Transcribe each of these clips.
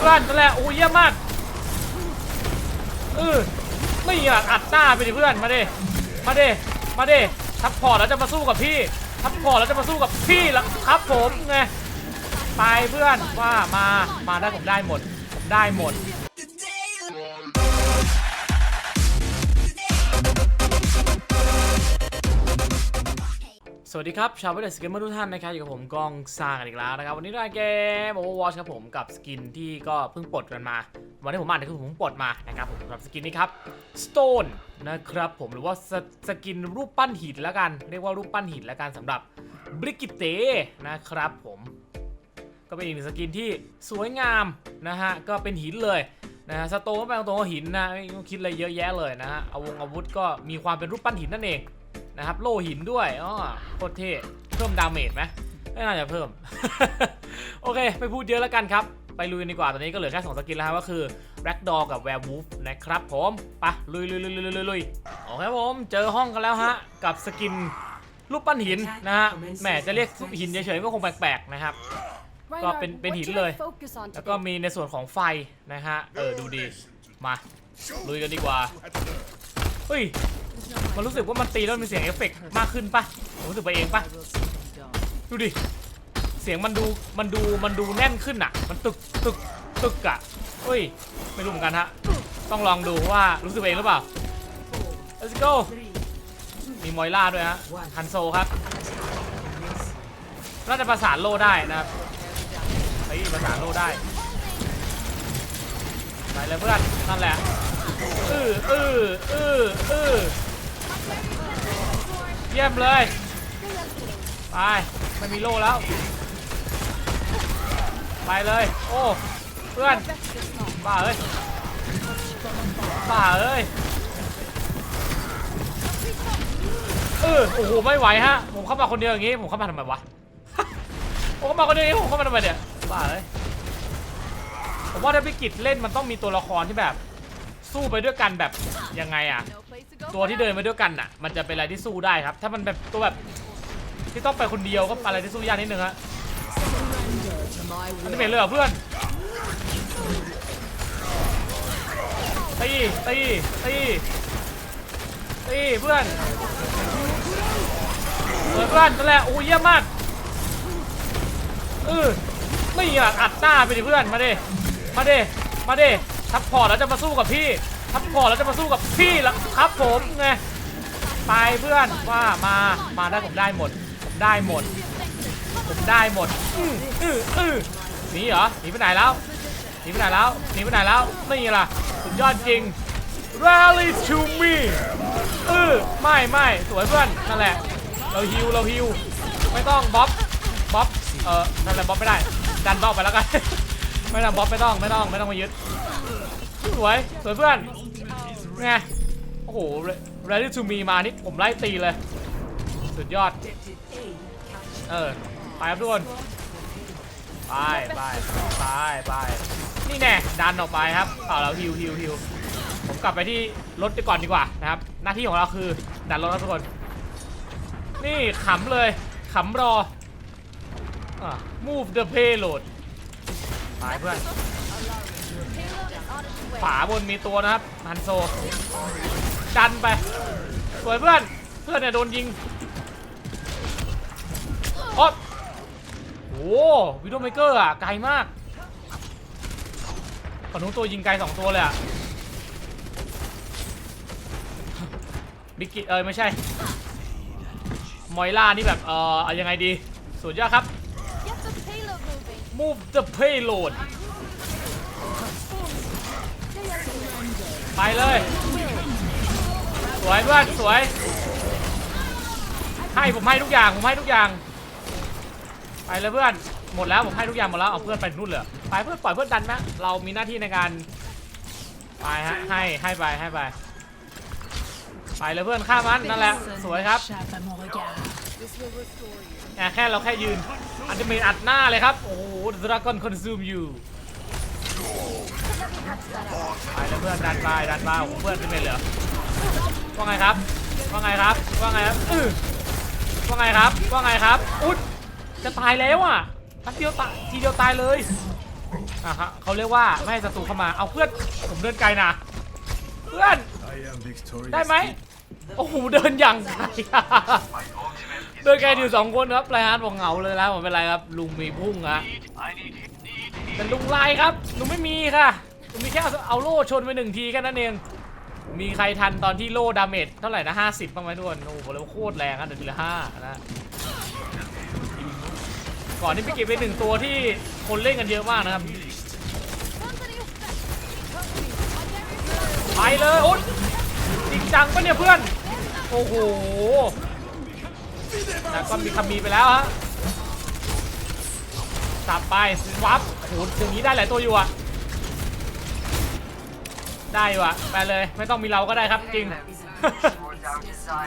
เพื่อนนั่นแหละโอ้ยเยี่ยมมากเออไม่อยากอัดหน้าไปดิเพื่อนมาดิมาดิมาดิทับพอร์ตแล้วจะมาสู้กับพี่ทับพอร์ตแล้วจะมาสู้กับพี่แล้วครับผมไงไปเพื่อนว่ามามาได้ผมได้หมดผมได้หมด สวัสดีครับ ชาวเวทสเกมเมอร์ทุกท่านนะครับอยู่กับผมก้องสร้างกันอีกแล้วนะครับ วันนี้รายเกม Overwatch ครับผมกับสกินที่ก็เพิ่งปลดกันมา วันที่ผมอ่านเนี่ยคือผมปลดมานะครับผมสำหรับสกินนี้ครับ Stone นะครับผมหรือว่าสสกินรูปปั้นหินแล้วกัน เรียกว่ารูปปั้นหินแล้วกันสำหรับบริกิเตนะครับผม ก็เป็นอีกหนึ่งสกินที่สวยงามนะฮะก็เป็นหินเลยนะฮะสโตนก็แปลตรงหินนะไม่ต้องคิดอะไรเยอะแยะเลยนะฮะเอาวงอาวุธก็มีความเป็นรูปปั้นหินนั่นเอง นะครับ โล่หินด้วยอ๋อโคตรเท่เพิ่มดาเมจไหมไม่น่าจะเพิ่ม โอเค ไม่พูดเยอะแล้วกันครับ ไปลุยดีกว่า ตอนนี้ก็เหลือแค่ 2 สกินแล้วครับก็คือ Black d o g กับ Werewolf นะครับผมปะลุยลุยลุยลุยลุยลุยโอเคผม เจอห้องกันแล้วฮะ กับสกินรูปปั้นหินนะฮะ แหมจะเรียกหินเฉยๆก็คงแปลกๆนะครับ ก็เป็นเป็นหินเลย แล้วก็มีในส่วนของไฟนะฮะ เออดูดี มาลุยกันดีกว่า เฮ้ย มันรู้สึกว่ามันตีแล้วมีเสียงเอฟเฟกต์มากขึ้นปะผมรู้สึกไปเองปะดูดิ เสียงมันดู มันดู มันดูแน่นขึ้นอะมันตึก ตึก ตึกอะเฮ้ย ไม่รู้เหมือนกันฮะ ต้องลองดูว่ารู้สึกเองหรือเปล่า let's go มีมอยล่าด้วยฮะ ฮันโซครับ น่าจะประสานโลได้นะครับเฮ้ยประสานโลได้ ไปเลยเพื่อน นั่นแหละ อืออืออืออือเยี่ยมเลยไปไม่มีโล่แล้ว ไปเลย โอ้เพื่อนบ้าเอ้ยบ้าเอ้ยเออโอ้โหไม่ไหวฮะผมเข้ามาคนเดียวอย่างงี้ผมเข้ามาทำไมวะผมเข้ามาคนเดียวผมเข้ามาทำไมเนี่ยบ้าเอ้ยผมว่าถ้าพิกิจเล่นมันต้องมีตัวละครที่แบบ สู้ไปด้วยกันแบบยังไงอะตัวที่เดินไปด้วยกันน่ะมันจะเป็นอะไรที่สู้ได้ครับ ถ้ามันแบบตัวแบบที่ต้องไปคนเดียวก็อะไรที่สู้ยากนิดนึงฮะอันนี้เป็นเลยเหรอเพื่อนตีตีตีตีเพื่อนเปิดเพื่อนนั่นแหละโอ้ยเยี่ยมมากเออไม่อยากอัดหน้าไปดิเพื่อนมาดิมาดิมาดิ ทับพอร์ตแล้วจะมาสู้กับพี่ทับพอร์ตแล้วจะมาสู้กับพี่แล้วครับผมไงไปเพื่อนว่ามามาได้ผมได้หมดผมได้หมด ผมได้หมดอืออืออือหนีเหรอหนีไปไหนแล้วหนีไปไหนแล้วหนีไปไหนแล้วนี่ล่ะสุดยอดจริง rally to me เออไม่ไม่สวยเพื่อนนั่นแหละ เราฮิวเราฮิวไม่ต้องบ๊อบบ๊อบเออนั่นแหละบ๊อบไม่ได้ดันบ๊อบไปแล้วกัน ไม่ต้องบ๊อบไม่ต้องไม่ต้องไม่ต้องมายึดสวยสวยเพื่อนไงโอ้โห rally to me มานี่ผมไล่ตีเลย สุดยอด เออไปครับทุกคนไปไปไปไปนี่แน่ดันออกไปครับเปล่าเราฮิวฮิวฮิวผมกลับไปที่รถดีก่อนดีกว่านะครับ หน้าที่ของเราคือดันรถครับทุกคน นี่ขำเลยขำรออะ move the payload ไปเพื่อน ขวาบนมีตัวนะครับฮันโซ ดันไป สวยเพื่อน เพื่อนเนี่ยโดนยิงโอ๊ยโอ้วิดโอเมเกอร์อะ ไกลมากฝั่งนู้นตัวยิงไกลสองตัวเลยอะบิกกิเออไม่ใช่ มอยล่านี่แบบ เออเอายังไงดี สุดยอดครับ move the payload ไปเลย สวยเพื่อนสวย ให้ผมให้ทุกอย่างผมให้ทุกอย่าง ไปเลยเพื่อน หมดแล้วผมให้ทุกอย่างหมดแล้วเอาเพื่อนไปนู่นเลยไปเพื่อนปล่อยเพื่อนดันนะเรามีหน้าที่ในการไปฮะให้ให้ไปให้ไปไปเลยเพื่อนฆ่ามันนั่นแหละสวยครับ Chape à mon regard. แค่แค่เราแค่ยืน อันจะมีอัดหน้าเลยครับ โอ้โหดราก้อนคอนซูมอยู่ไปเลยเพื่อนดันไปดันไปโอ้โหเพื่อนจะเป็นเหรอว่าไงครับ ว่าไงครับ ว่าไงครับอื้อว่าไงครับ ว่าไงครับ อุ๊ยจะตายแล้วอะนัดเดียวตายทีเดียวตายเลยอะฮะเขาเรียกว่าไม่ให้ศัตรูเข้ามา เอาเพื่อน ผมเดินไกลนะ เพื่อน I am victorious. ได้ไหม โอ้โห เดินอย่างไกล เดินไกลอยู่สองคนครับไรฮาร์ดบอกเหงาเลยนะผมเป็นไรครับลุงมีพุ่งอะเป็นลุงลายครับลุงไม่มีค่ะลุงมีแค่เอาโล่ชนไปหนึ่งทีแค่นั้นเองมีใครทันตอนที่โล่ดาเมจเท่าไหร่นะห้าสิบบ้างไหมทุกคนโอ้โหแล้วโคตรแรงอะเดี๋ยวทีละห้านะก่อนที่ไปเก็บไปหนึ่งตัวที่คนเล่นกันเยอะมากนะครับไปเลยโอ๊ยจริงจังปะเนี่ยเพื่อนโอ้โห แต่ก็มีคำมีไปแล้วฮะสับไปวับโอ้โหถึงนี้ได้หลายตัวอยู่อะได้อยู่อะไปเลยไม่ต้องมีเราก็ได้ครับจริง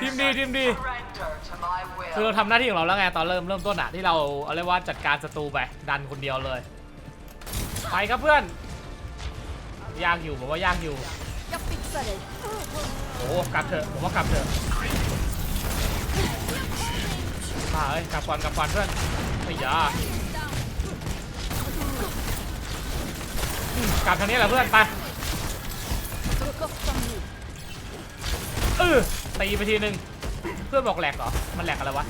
ทีมดีทีมดีคือเราทำหน้าที่ของเราแล้วไงตอนเริ่มเริ่มต้นอะที่เราเอาเรียกว่าจัดการศัตรูไปดันคนเดียวเลย ไปครับเพื่อน ยากอยู่ผมว่ายากอยู่โอ้กลับเถอะผมว่ากลับเถอะ มาเอ้ยกลับก่อนกลับก่อนเพื่อนไอ้ยาอืมกลับทางนี้แหละเพื่อนไปเออตีไปทีนึงเพื่อนบอกแหลกเหรอ มันแหลกอะไรวะ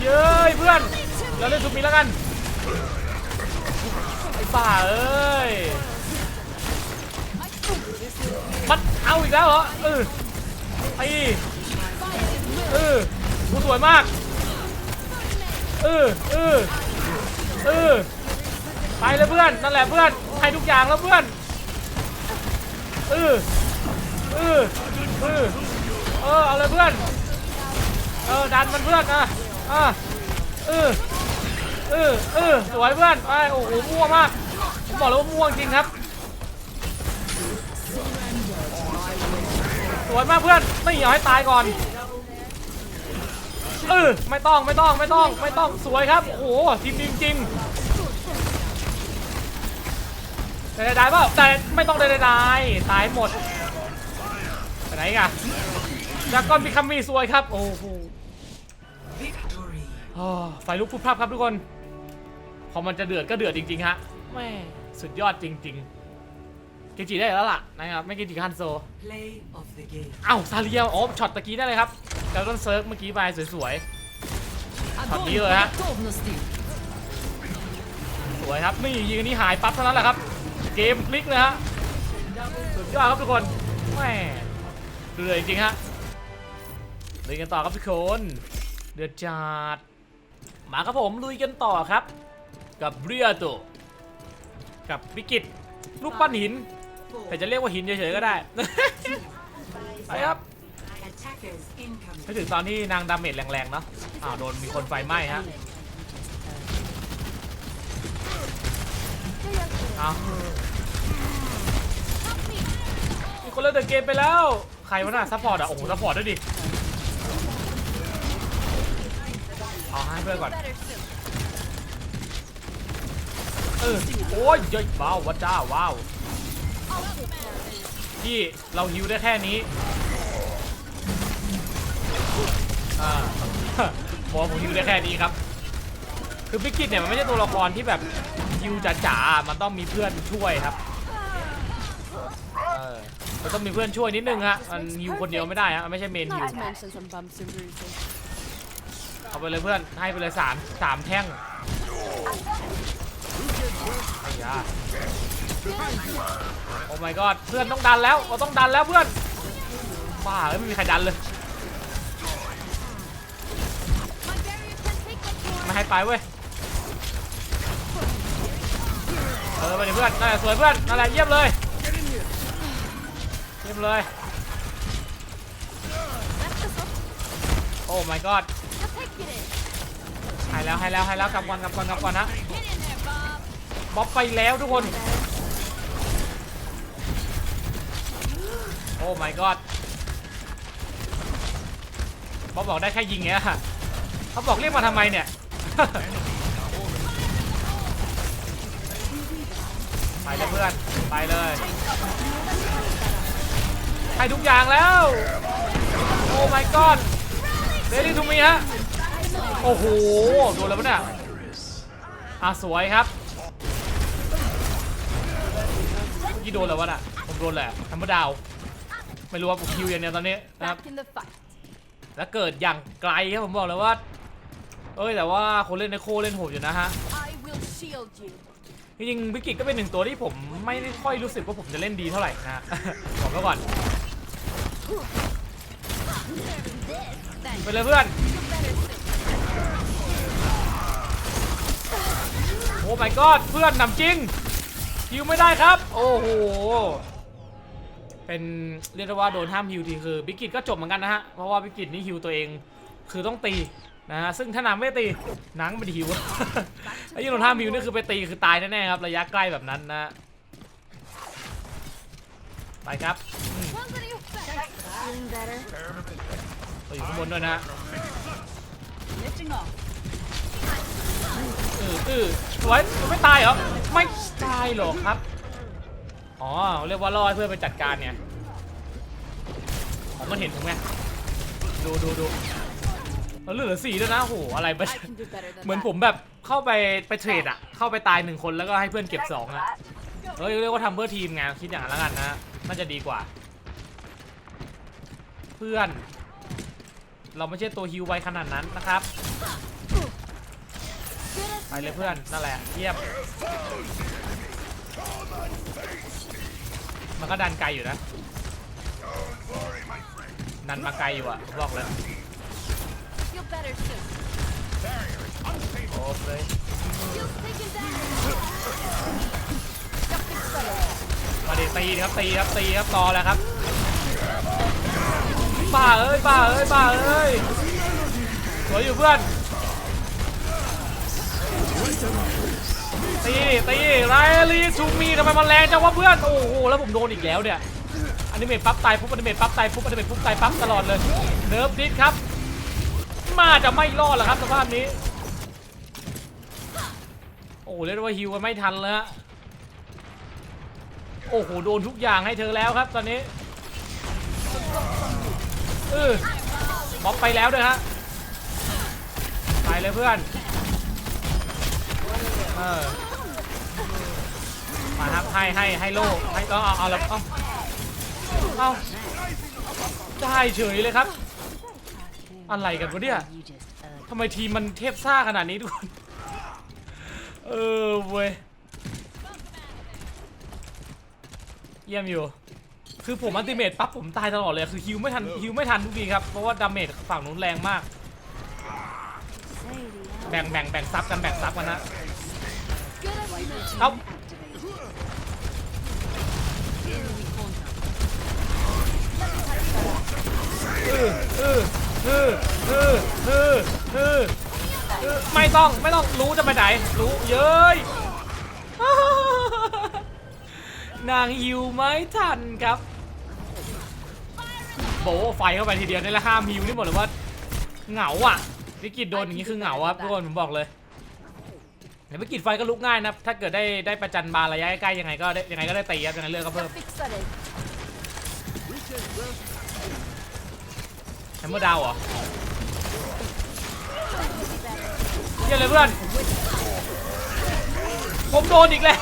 เย้ยเพื่อน เราเล่นทุกมีแล้วกัน ไอ้ป่าเอ้ย มันเอาอีกแล้วเหรอเออไอ้ เออกูสวยมากเออเออเออไปเลยเพื่อนนั่นแหละเพื่อนให้ทุกอย่างแล้วเพื่อนเออเออเออเออเอาเลยเพื่อนเออดันมันเพื่อนอะอะเออเออเออสวยเพื่อนไปโอ้โหม่วงมากผมบอกเลยว่าม่วงจริงครับสวยมากเพื่อนไม่เอาให้ตายก่อน เออไม่ต้องไม่ต้องไม่ต้องไม่ต้องสวยครับโอ้โหทีมดีจริงๆได้ได้เปล่าแต่ไม่ต้องได้ได้ตายหมดไปไหนอีกันจากก้อนมีคัมมีสวยครับโอ้โหอ้าวไฟลุกพุบพับครับทุกคน พอมันจะเดือดก็เดือดจริงๆฮะแม่สุดยอดจริง ๆ เกจิได้แล้วล่ะนะครับไม่เกจิคันโซ Play of the game. เอ้าซาเรียอ๋อช็อตตะกี้ได้เลยครับแล้วต้นเซิร์ฟเมื่อกี้ไปสวยๆช็อตนี้เลยฮะสวยครับนี่ยิงอันนี้หายปั๊บเท่านั้นแหละครับ เกมพลิกเลยฮะสุดยอดครับทุกคนแหม่เดือดจริงๆฮะลุยกันต่อครับทุกคนเดือดจัดมาครับผมลุยกันต่อครับ กับเรียโตกับวิกิตรูปปั้นหิน แต่จะเรียกว่าหินเฉยๆก็ได้ ไปครับ Attackers incoming. ไม่ถึงตอนที่นางดาเมจแรงๆเนาะอ้าวโดนมีคนไฟไหม้ฮะเอามีคนเล่นเดอะเกมไปแล้ว ใครวะน่ะซัพพอร์ตอะ โอ้โหซัพพอร์ตด้วยดิ เอาให้เพื่อนก่อน เออ โอ้ยเย้ยว้าววัดจ้าว้าว พี่เราฮิวได้แค่นี้อ่าบอกผมฮิวได้แค่นี้ครับ คือพิกิตเนี่ยมันไม่ใช่ตัวละครที่แบบฮิวจ๋าๆมันต้องมีเพื่อนช่วยครับเออมันต้องมีเพื่อนช่วยนิดนึงฮะ มันฮิวคนเดียวไม่ได้ฮะมันไม่ใช่เมนฮิว Not to mention some bumps and bruises. เอาไปเลยเพื่อน ให้ไปเลยสามสามแท่งไอ้ยา โอ้ my god เพื่อนต้องดันแล้วเราต้องดันแล้วเพื่อนบ้าเอ้ยไม่มีใครดันเลยไม่ให้ไปเว้ยเออไปดิเพื่อนนั่นแหละสวยเพื่อนนั่นแหละเยี่ยมเลยเยี่ยมเลยโอ้ my god ให้แล้วให้แล้วให้แล้วกลับก่อนกลับก่อนกลับก่อนนะบ๊อบไปแล้วทุกคน อ้ my god บ๊อบอกได้แค่ยิงเงี้ยเขาบอกเรียกมาทำไมเนี่ย ไปเลยเพื่อน ไปเลยให้ทุกอย่างแล้ว โอ้ my god เดลี่ทูมีฮะ โอ้โห โดนแล้วปะเนี่ยอะสวยครับเมื่โดนแล้ววะน่ะผมโดนแหละธรรมดาว ไม่รู้ว่าผมคิวอย่างเนี้ยตอนนี้นะครับ Back in the fight. แล้วเกิดอย่างไกลครับผมบอกเลยว่า เอ้ยแต่ว่าคนเล่นในโคเล่นโหดอยู่นะฮะ I will shield you. จริงๆวิกิตก็เป็นหนึ่งตัวที่ผมไม่ได้ค่อยรู้สึกว่าผมจะเล่นดีเท่าไหร่นะฮะบอกไว้ก่อนไปเลยเพื่อนโอ้ my god เพื่อนนำจริงฮิวไม่ได้ครับ โอ้โห เป็นเรียกได้ว่าโดนห้ามฮิวทีคือบิกิตก็จบเหมือนกันนะฮะเพราะว่าบิกิตนี่ฮิวตัวเองคือต้องตีนะฮะซึ่งถ้านางไม่ตีนางไม่ฮิวไอ้ยี่โดนห้ามฮิวนี่คือไปตีคือตายแน่ๆครับระยะใกล้แบบนั้นนะไปครับ Feeling better. เราอยู่ข้างบนด้วยนะฮะ Lifting off. อืออือสวยไม่ตายเหรอไม่ตายหรอกครับ อ๋อเรียกว่ารอให้เพื่อนไปจัดการเนี่ยผมมันเห็นผมไงดูดูดูเราเหลือสี่ด้วยนะโหอะไรไป I can do better than เหมือน that. ผมแบบเข้าไปไปเทรดอะเข้าไปตายหนึ่งคนแล้วก็ให้เพื่อนเก็บสองอะเฮ้ยเรียกว่าทำเพื่อทีมไงคิดอย่างนั้นแล้วกันนะน่าจะดีกว่า เพื่อน เราไม่ใช่ตัวฮิวไวขนาดนั้นนะครับไปเลยเพื่อนนั่นแหละเยี่ยม มันก็ดันไกลอยู่นะ ดันมาไกลอยู่อะผมบอกเลย Feel better soon. โอ้เลย Feel taken down. มาดิตีครับตีครับตีครับต่อแล้วครับป้าเอ้ยป้าเอ้ยป้าเอ้ยสวยอยู่เพื่อน ตีตีไรลีชูมีทำไมมันแรงจังวะเพื่อนโอ้โหแล้วผมโดนอีกแล้วเนี่ยอนิเมตปั๊บตายปุ๊บอนิเมตปั๊บตายปุ๊บอนิเมตปุ๊บตายปั๊บตลอดเลยเนิร์ฟดิสครับ มาจะไม่รอดหรอครับสภาพนี้ โอ้เรียกว่าฮิวกันไม่ทันเลยฮะโอ้โหโดนทุกอย่างให้เธอแล้วครับตอนนี้เออม็อบไปแล้วด้วยฮะไปเลยเพื่อนเออ มาครับให้ให้ให้โล่ให้เอาเอาเอาแล้วเอาเอาได้เฉยเลยครับ อะไรกันวะเนี่ยทำไมทีมมันเทพซ่าขนาดนี้ทุกคน เออเว้ยเยี่ยมอยู่ คือผมอัลติเมตปั๊บผมตายตลอดเลยคือฮิวไม่ทันฮิวไม่ทันทุกทีครับเพราะว่าดาเมจฝั่งนู้นแรงมาก แบ่งแบ่งแบ่งซับกันแบ่งซับกันนะเอาเออเออเออเออเออเออเออ ไม่ต้องไม่ต้องรู้จะไปไหน รู้เย้ยนางฮิวไม่ทันครับ โบไฟเข้าไปทีเดียวนี่ละห้ามฮิวนี่หมดเลยว่า เหงาอะวิกฤตโดนอย่างนี้คือเหงาครับทุกคนผมบอกเลยแต่วิกฤตไฟก็ลุกง่ายนะถ้าเกิดได้ได้ประจันบาระยะใกล้ๆยังไงก็ได้ยังไงก็ได้ตีครับยังไงเลือกก็เพิ่ม แฮมเมอร์ดาวเหรอเยี่ยมเลยเพื่อน ผมโดนอีกแล้ว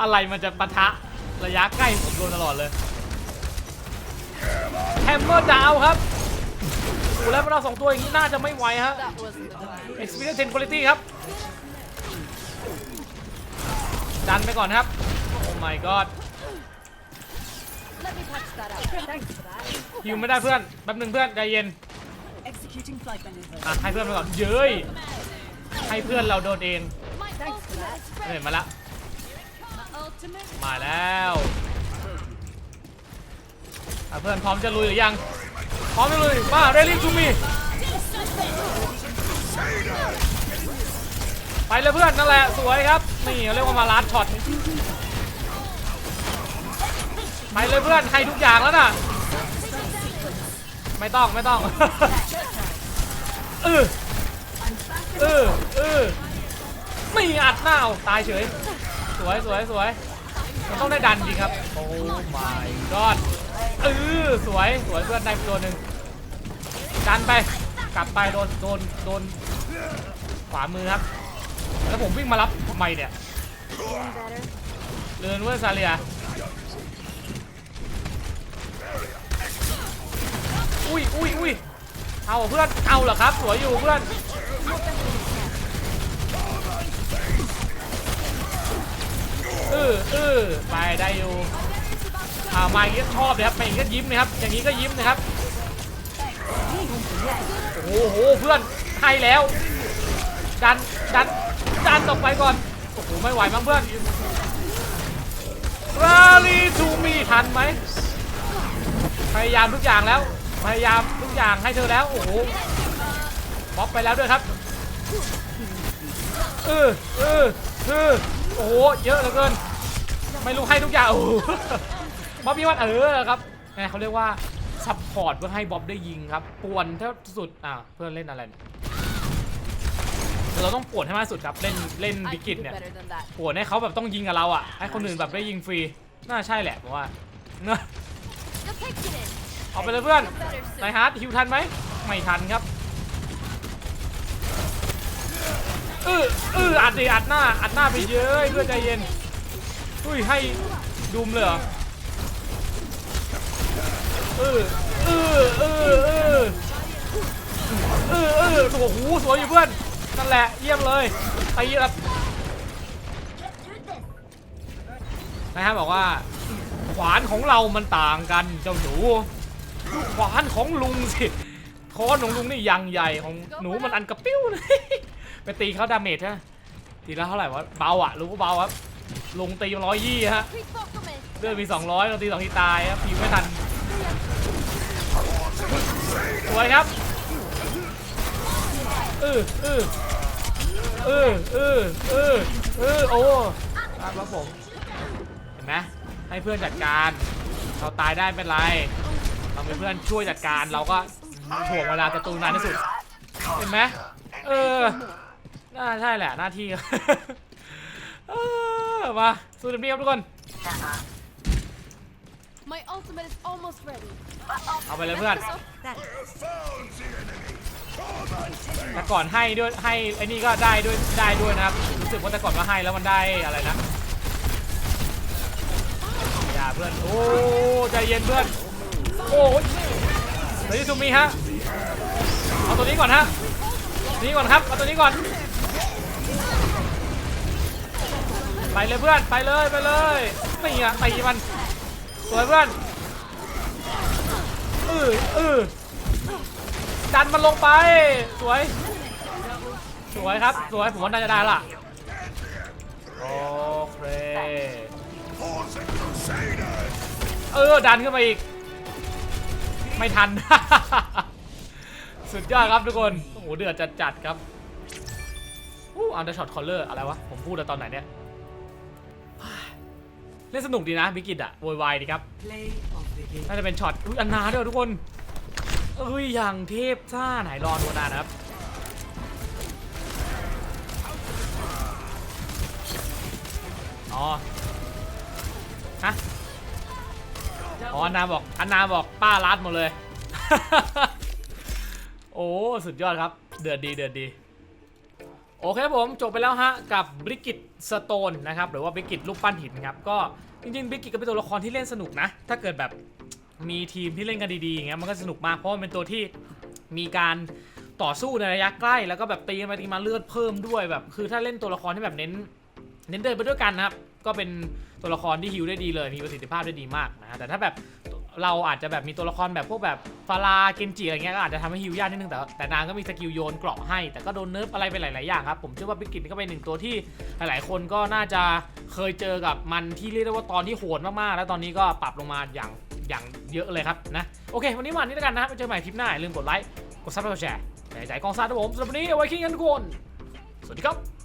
อะไรมันจะปะทะระยะใกล้ผมโดนตลอดเลย แฮมเมอร์ดาวครับโอ้แล้วเราสองตัวอย่างนี้น่าจะไม่ไหวฮะ Experience 10 Quality ครับ ดันไปก่อนครับ โอ้ my god ฮิวไม่ได้เพื่อนแป๊บหนึงเพื่อนใจเย็น Executing flight maneuver. อะให้เพื่อนไปก่อนเย้ยให้เพื่อนเราโดนเอง My ultimate is เห็ ready. นมาละ My ultimate. มาแล้วอะเพื่อนพร้อมจะลุยหรือยังพร้อมจะลุยมาเรลิงทูมีไปเลยเพื่อนนั่นแหละสวยครับนี่เขาเรียกว่ามาลาดช็อต ไปเลยเพื่อนให้ทุกอย่างแล้วน่ะ ไม่ต้องไม่ต้อง เออเออเออไม่อัดหน้าตายเฉย สวยสวยสวยมันต้องได้ดันจริงครับ โอ้ my god เออสวยสวยเพื่อนได้ตัวหนึ่งดันไป กลับไปโดนโดนโดนขวามือครับ แล้วผมวิ่งมารับทำไมเนี่ยเรือนเว้ยซาเลีย อุ้ยอุ้ยอุ้ยเอาเพื่อน เอาเหรอครับ สวยอยู่เพื่อน เออเออไปได้อยู่อ่ามาอย่างนี้ชอบเลยครับมาอย่างนี้ก็ยิ้มนะครับ อย่างนี้ก็ยิ้มนะครับ โอ้โห เพื่อนให้แล้ว ดัน ดัน ดันต่อไปก่อน โอ้โห ไม่ไหวมั้งเพื่อนราลีทูมีทันไหม พยายามทุกอย่างแล้ว พยายามทุกอย่างให้เธอแล้ว โอ้โหบล็อกไปแล้วด้วยครับเออเออเออโอ้โห เยอะเหลือเกิน ไม่รู้ให้ทุกอย่าง โอ้โหบ๊อบบี้วันเออครับไงเขาเรียกว่าซัพพอร์ตเพื่อให้บ๊อบได้ยิงครับป่วนที่สุด อ่าเพื่อนเล่นอะไรเนี่ยเราต้องป่วนให้มากที่สุดครับ เล่นเล่น I บิ can กิต do เนี่ย better than that. ป่วนให้เขาแบบต้องยิงกับเราอะ ให้คนอื่นแบบได้ยิงฟรี น่าใช่แหละผมว่าเนอะ Depicted it. เอาไปเลยเพื่อนไน soon. ฮาร์ดฮิวทันไหมไม่ทันครับเออเอออัดดิอัดหน้าอัดหน้าไปเยอะเพื่อนใจเย็นอุ้ยให้ดุมเลยเหรอเออเออเออเออเออเออโอ้โหสวยอยู่เพื่อนนั่นแหละเยี่ยมเลยตีแบบนะฮะบอกว่า ขวานของเรามันต่างกันเจ้าหนูดูขวานของลุงสิค้อนของลุงนี่ยังใหญ่ของหนูมันอันกระปิ้วเลยไปตีเขาดาเมจฮะทีละเท่าไหร่วะเบาอะรู้ว่าเบาครับลุงตีร้อยยี่ฮะ Quick compliment. เลือดมี200เราตีสองทีตายครับพิวไม่ทันสวยครับเออเออเออเออเออเออโอ้ครับผมเห็นไหม ให้เพื่อนจัดการ เราตายได้ไม่เป็นไร เราเป็นเพื่อนช่วยจัดการ เราก็ถ่วงเวลาประตูนานที่สุด เห็นไหมเออ น่าใช่แหละหน้าที่เออมาสู้เต็มที่ครับทุกคน My ultimate is almost ready. เอาไปเลยเพื่อน So- แต่ก่อนให้ด้วยให้ไอ้นี่ก็ได้ด้วยได้ด้วยนะครับ รู้สึกว่าแต่ก่อนว่าให้แล้วมันได้อะไรนะอย่าเพื่อน โอ้ใจเย็นเพื่อน โอ้ยเดี๋ยวทูมีฮะ เอาตัวนี้ก่อนฮะตัวนี้ก่อนครับ เอาตัวนี้ก่อน ไปเลยเพื่อน ไปเลยไปเลยนี่อะตีมัน สวยเพื่อนเออเออดันมันลงไป สวย สวยครับ สวย ผมว่าน่าจะได้ละโอเค เออ ดันขึ้นมาอีก ไม่ทัน สุดยอดครับทุกคน โอ้โห เดือดจัดๆครับอู้อันเดอร์ช็อตคอลเลอร์อะไรวะ ผมพูดแต่ตอนไหนเนี่ย เล่นสนุกดีนะบิกิตอะโวยวายดีครับ น่าจะเป็นช็อตอุ้ยอันนาด้วยทุกคนเอ้ยอย่างเทพซ่าไหนรอดูนานะครับอ๋อ ฮะอ๋ออนาบอกอนาบอกป้ารัดหมดเลย โอ้สุดยอดครับ เดือดดีเดือดดี โอเคครับผมจบไปแล้วฮะ กับบริกิตสโตนนะครับ หรือว่าบริกิตลูกปั้นหินครับ ก็จริงๆบริกิตก็เป็นตัวละครที่เล่นสนุกนะ ถ้าเกิดแบบมีทีมที่เล่นกันดีๆอย่างเงี้ยมันก็สนุกมากเพราะมันเป็นตัวที่มีการต่อสู้ในระยะใกล้แล้วก็แบบตีกันไปตีมาเลือดเพิ่มด้วยแบบ คือถ้าเล่นตัวละครที่แบบเน้น เน้นเดินไปด้วยกันนะครับ ก็เป็นตัวละครที่ฮิวได้ดีเลย มีประสิทธิภาพได้ดีมากนะแต่ถ้าแบบเราอาจจะแบบมีตัวละครแบบพวกแบบฟาราเกนจิอะไรเงี้ยก็อาจจะทำให้ฮิวยากนิดนึงแต่แต่นางก็มีสกิลโยนเกราะให้ แต่ก็โดนเนิร์ฟอะไรไปหลาย ๆ อย่างครับ ผมเชื่อว่าบิกกิตก็เป็นหนึ่งตัวที่หลาย ๆ คนก็น่าจะเคยเจอกับมันที่เรียกได้ว่าตอนที่โหดมาก ๆ แล้วตอนนี้ก็ปรับลงมาอย่างอย่างเยอะเลยครับนะโอเค วันนี้มานี้แล้วกันนะไปเจอใหม่คลิปหน้าอย่าลืมกดไลค์กดซับสไครต์กดแชร์ในใจกองซาร์ครับผมสำหรับวันนี้เอาไว้คิดกันทุกคนสวัสดีครับ